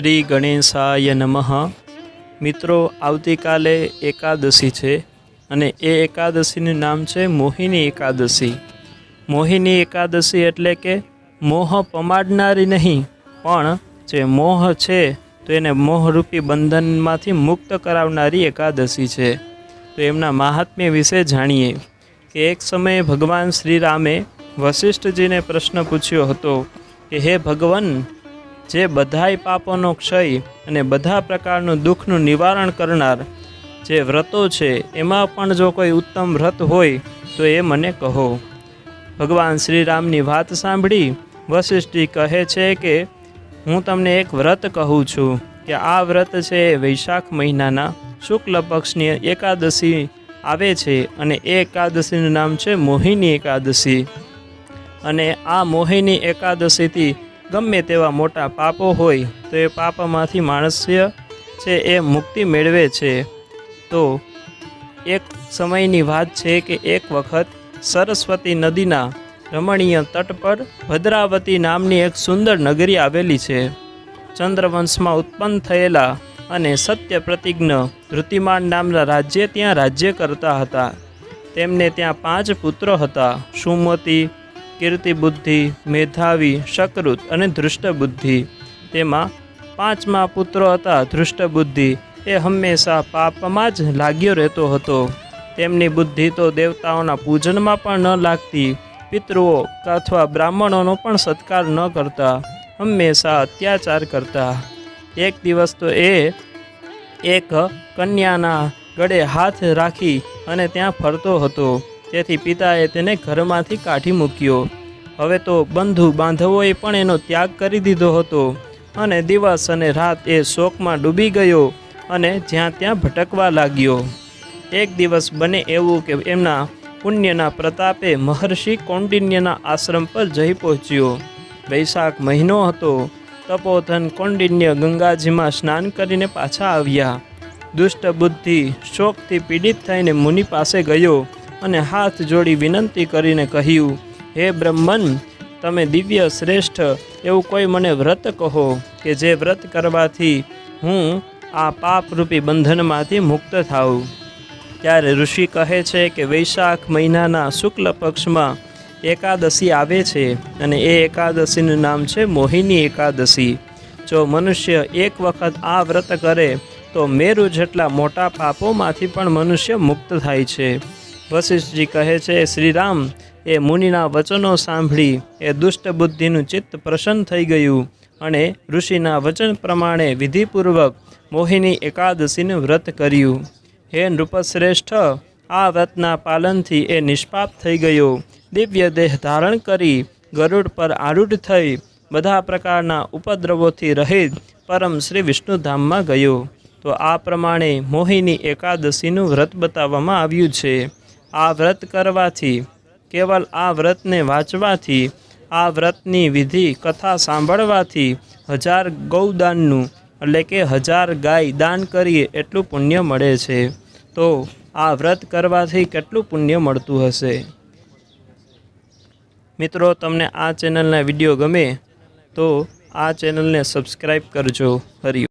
શ્રી ગણેશાય નમઃ. મિત્રો, આવતીકાલે એકાદશી છે અને એ એકાદશીનું નામ છે મોહિની એકાદશી. મોહિની એકાદશી એટલે કે મોહ પમાડનારી નહીં, પણ જે મોહ છે, તો એને મોહરૂપી બંધનમાંથી મુક્ત કરાવનારી એકાદશી છે. તો એમના મહાત્મ્ય વિશે જાણીએ કે એક સમયે ભગવાન શ્રીરામે વશિષ્ઠજીને પ્રશ્ન પૂછ્યો હતો કે, હે ભગવાન જે બધાય પાપોનો ક્ષય અને બધા પ્રકારનું દુઃખનું નિવારણ કરનાર જે વ્રતો છે, એમાં પણ જો કોઈ ઉત્તમ વ્રત હોય, તો એ મને કહો. ભગવાન શ્રીરામની વાત સાંભળી વશિષ્ઠી કહે છે કે, હું તમને એક વ્રત કહું છું કે આ વ્રત છે એ વૈશાખ મહિનાના શુક્લ પક્ષની એકાદશી આવે છે અને એ એકાદશીનું નામ છે મોહિની એકાદશી. અને આ મોહિની એકાદશીથી ગમે તેવા મોટા પાપો હોય તો એ પાપમાંથી માણસ્ય છે એ મુક્તિ મેળવે છે. તો એક સમયની વાત છે કે એક વખત સરસ્વતી નદીના રમણીય તટ પર ભદ્રાવતી નામની એક સુંદર નગરી આવેલી છે. ચંદ્રવંશમાં ઉત્પન્ન થયેલા અને સત્ય પ્રતિજ્ઞ ધૃતિમાન નામના રાજ્ય ત્યાં રાજ્ય કરતા હતા. તેમને ત્યાં પાંચ પુત્રો હતા, સુમતી કીર્તિબુદ્ધિ મેધાવી, શકૃત અને ધૃષ્ટબુદ્ધિ તેમાં પાંચમા પુત્રો હતા ધૃષ્ટબુદ્ધિ એ હંમેશા પાપમાં જ લાગ્યો રહેતો હતો. તેમની બુદ્ધિ તો દેવતાઓના પૂજનમાં પણ ન લાગતી. પિતૃઓ અથવા બ્રાહ્મણોનો પણ સત્કાર ન કરતા. હંમેશા અત્યાચાર કરતા. એક દિવસ તો એ એક કન્યાના ગળે હાથ રાખી અને ત્યાં ફરતો હતો. તેથી પિતાએ તેને ઘરમાંથી કાઢી મૂક્યો. હવે તો બંધુ બાંધવોએ પણ એનો ત્યાગ કરી દીધો હતો અને દિવસ અને રાત એ શોકમાં ડૂબી ગયો અને જ્યાં ત્યાં ભટકવા લાગ્યો. એક દિવસ બને એવું કે એમના પુણ્યના પ્રતાપે મહર્ષિ કૌંડિન્યના આશ્રમ પર જઈ પહોંચ્યો. વૈશાખ મહિનો હતો. તપોધન કૌંડિન્ય ગંગાજીમાં સ્નાન કરીને પાછા આવ્યા. દુષ્ટ બુદ્ધિ શોકથી પીડિત થઈને મુનિ પાસે ગયો. અને હાથ જોડી વિનંતી કરીને કહ્યું, હે બ્રહ્મન, તમે દિવ્ય શ્રેષ્ઠ એવું કોઈ મને વ્રત કહો કે જે વ્રત કરવાથી હું આ પાપરૂપી બંધનમાંથી મુક્ત થાઉં. ત્યારે ઋષિ કહે છે કે વૈશાખ મહિનાના શુક્લ પક્ષમાં એકાદશી આવે છે અને એ એકાદશીનું નામ છે મોહિની એકાદશી. જો મનુષ્ય એક વખત આ વ્રત કરે, તો મેરુ જેટલા મોટા પાપોમાંથી પણ મનુષ્ય મુક્ત થાય છે. વશિષ્ઠજી કહે છે, શ્રીરામ, એ મુનિના વચનો સાંભળી, એ દુષ્ટ બુદ્ધિનું ચિત્ત પ્રસન્ન થઈ ગયું અને ઋષિના વચન પ્રમાણે વિધિપૂર્વક મોહિની એકાદશીનું વ્રત કર્યું. હે નૃપશ્રેષ્ઠ, આ વ્રતના પાલનથી એ નિષ્પાપ થઈ ગયો. દિવ્ય દેહ ધારણ કરી, ગરુડ પર આરૂઢ થઈ, બધા પ્રકારના ઉપદ્રવોથી રહિત પરમ શ્રી વિષ્ણુધામમાં ગયો. તો આ પ્રમાણે મોહિની એકાદશીનું વ્રત બતાવવામાં આવ્યું છે. આ વ્રત કરવાથી, કેવલ આ વ્રતને વાંચવાથી, આ વ્રતની વિધિ, કથા સાંભળવાથી હજાર ગૌદાનનું, એટલે કે હજાર ગાય દાન કરીએ એટલું પુણ્ય મળે છે. તો આ વ્રત કરવાથી કેટલું પુણ્ય મળતું હશે? મિત્રો, તમને આ ચેનલના વીડિયો ગમે તો આ ચેનલને સબસ્ક્રાઈબ કરજો. હરિ